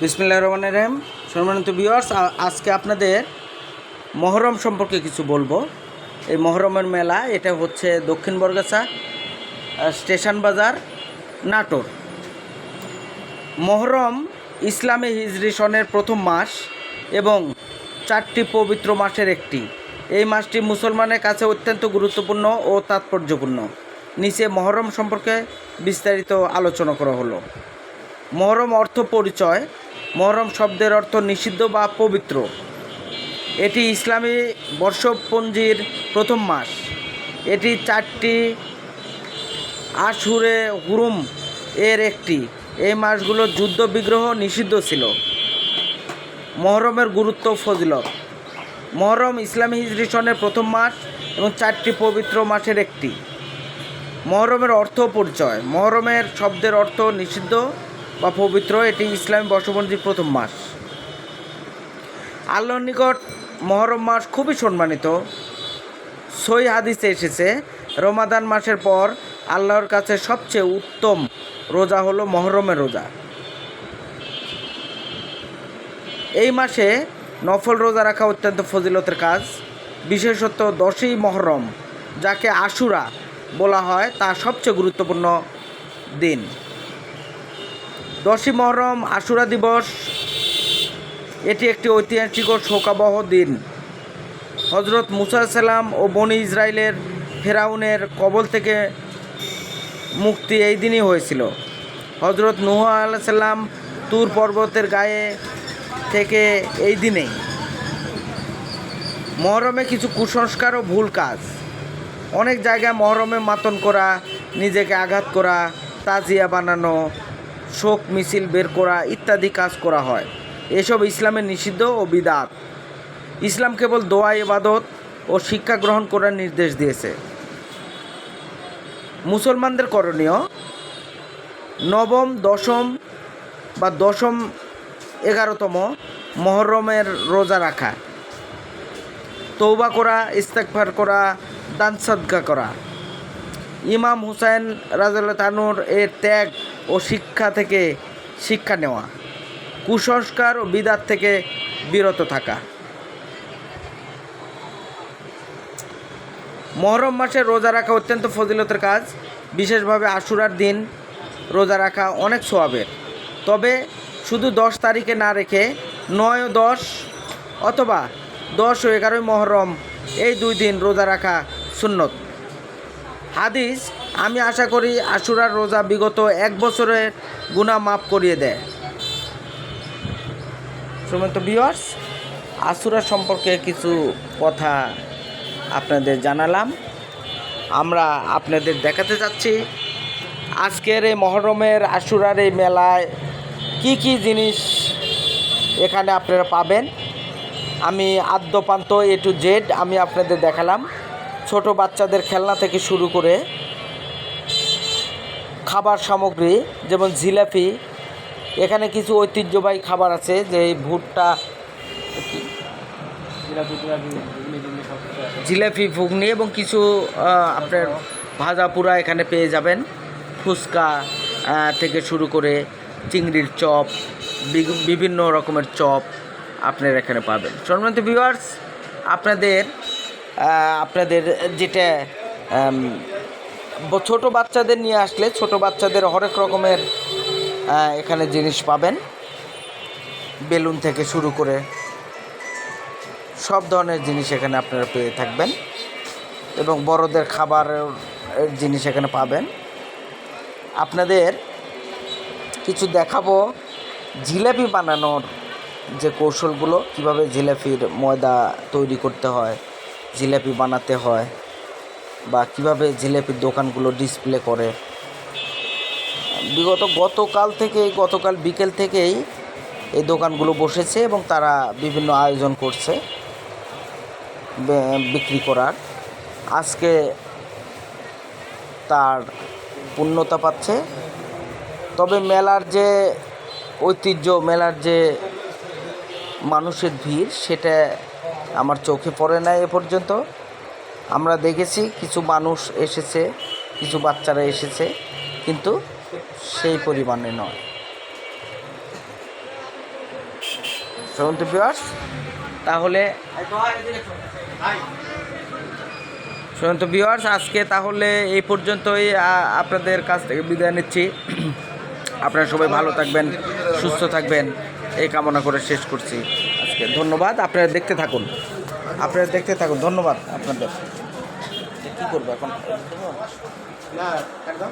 বিসমিল্লাহ রহমান রহিম। সম্মানিত ভিউয়ার্স আজকে আপনাদের মহরম সম্পর্কে কিছু বলব। এই মহরমের মেলা, এটা হচ্ছে দক্ষিণ বরগাছা স্টেশন বাজার, নাটোর। মহরম ইসলামী হিজরি সনের প্রথম মাস এবং চারটি পবিত্র মাসের একটি। এই মাসটি মুসলমানের কাছে অত্যন্ত গুরুত্বপূর্ণ ও তাৎপর্যপূর্ণ। নিচে মহরম সম্পর্কে বিস্তারিত আলোচনা করা হলো। মহরম অর্থ পরিচয় মহরম শব্দের অর্থ নিষিদ্ধ বা পবিত্র। এটি ইসলামী বর্ষপঞ্জির প্রথম মাস। এটি চারটি আশুরে হুরুম এর একটি। এই মাসগুলো যুদ্ধ বিগ্রহ নিষিদ্ধ ছিল। মহরমের গুরুত্ব ও ফজিলত। মহরম ইসলামী হিজরি সনের প্রথম মাস এবং চারটি পবিত্র মাসের একটি। মহরমের অর্থ পরিচয়। মহরমের শব্দের অর্থ নিষিদ্ধ বা পবিত্র, এটি ইসলামী বর্ষপঞ্জির প্রথম মাস। আল্লাহর নিকট মহরম মাস খুবই সম্মানিত। সই হাদিসে এসেছে, রমাদান মাসের পর আল্লাহর কাছে সবচেয়ে উত্তম রোজা হলো মহরমের রোজা। এই মাসে নফল রোজা রাখা অত্যন্ত ফজিলতের কাজ। বিশেষত দশই মহরম, যাকে আশুরা বলা হয়, তা সবচেয়ে গুরুত্বপূর্ণ দিন। দশই মহরম আশুরা দিবস। এটি একটি ঐতিহাসিক ও শোকাবহ দিন। হজরত মুসা সালাম ও বনি ইসরায়েলের ফেরাউনের কবল থেকে মুক্তি এই দিনই হয়েছিল। হজরত নুহ আলাইসাল্লাম তুর পর্বতের গায়ে থেকে এই দিনেই। মহরমে কিছু কুসংস্কার ও ভুল কাজ। অনেক জায়গায় মহরমে মাতন করা, নিজেকে আঘাত করা, তাজিয়া বানানো শোক, মিছিল বের করা ইত্যাদি কাজ করা হয়। এসব ইসলামের নিষিদ্ধ ও বিদাত। ইসলাম কেবল দোয়া, ইবাদত ও শিক্ষা গ্রহণ করার নির্দেশ দিয়েছে। মুসলমানদের করণীয় নবম, দশম বা দশম এগারোতম মহরমের রোজা রাখা। তৌবা করা ইস্তেকফার করা, দান সদকা করা। ইমাম হুসাইন রাজুল্লাহ তানুর এর ত্যাগ ও শিক্ষা থেকে শিক্ষা নেওয়া। কুসংস্কার ও বিদাত থেকে বিরত থাকা। মহরম মাসে রোজা রাখা অত্যন্ত ফজিলতের কাজ। বিশেষভাবে আশুরার দিন রোজা রাখা অনেক সোয়াবের তবে শুধু দশ তারিখে না রেখে নয় ও দশ অথবা দশ ও এগারোই মহরম এই দুই দিন রোজা রাখা সুন্নত। হাদিস আমি আশা করি আশুরার রোজা বিগত এক বছরের গুণা মাফ করিয়ে দেয়। সুমন্ত বিয়ার্স আশুরা সম্পর্কে কিছু কথা আপনাদের জানালাম। আমরা আপনাদের দেখাতে যাচ্ছি আজকের এই মহরমের আশুরার এই মেলায় কি কি জিনিস এখানে আপনারা পাবেন। আমি আদ্যপান্ত এ টু জেড আমি আপনাদের দেখালাম। ছোট বাচ্চাদের খেলনা থেকে শুরু করে খাবার সামগ্রী, যেমন জিলাপি, এখানে কিছু ঐতিহ্যবাহী খাবার আছে, যে ভুট্টা, জিলাপি, ঘুগনি এবং কিছু আপনার ভাজা পুরা এখানে পেয়ে যাবেন। ফুচকা থেকে শুরু করে চিংড়ির চপ বিভিন্ন রকমের চপ আপনারা এখানে পাবেন। সম্মানিত ভিউয়ার্স আপনাদের আপনাদের যেটা ছোট বাচ্চাদের নিয়ে আসলে ছোট বাচ্চাদের হরেক রকমের এখানে জিনিস পাবেন। বেলুন থেকে শুরু করে সব ধরনের জিনিস এখানে আপনারা পেয়ে থাকবেন এবং বড়দের খাবারের জিনিস এখানে পাবেন। আপনাদের কিছু দেখাবো জিলাপি বানানোর যে কৌশলগুলো, কীভাবে জিলাপির ময়দা তৈরি করতে হয় জিলাপি বানাতে হয় বা কীভাবে জিলাপির দোকানগুলো ডিসপ্লে করে। বিগত গতকাল থেকে গতকাল বিকেল থেকেই এই দোকানগুলো বসেছে এবং তারা বিভিন্ন আয়োজন করছে বিক্রি করার। আজকে তার পূর্ণতা পাচ্ছে। তবে মেলার যে ঐতিহ্য, মেলার যে মানুষের ভিড়, সেটা আমার চোখে পড়ে না এ পর্যন্ত। আমরা দেখেছি কিছু মানুষ এসেছে, কিছু বাচ্চারা এসেছে, কিন্তু সেই পরিমাণে নয়। শুনুন তো বিয়ার্স তাহলে শুনুন তো বিয়ার্স আজকে তাহলে এই পর্যন্তই আপনাদের কাছ থেকে বিদায় নিচ্ছি। আপনারা সবাই ভালো থাকবেন, সুস্থ থাকবেন, এই কামনা করে শেষ করছি। আজকে। ধন্যবাদ, আপনারা দেখতে থাকুন। আপনারা দেখতে থাকুন, ধন্যবাদ আপনাদের। কী করব এখন? না, একদম।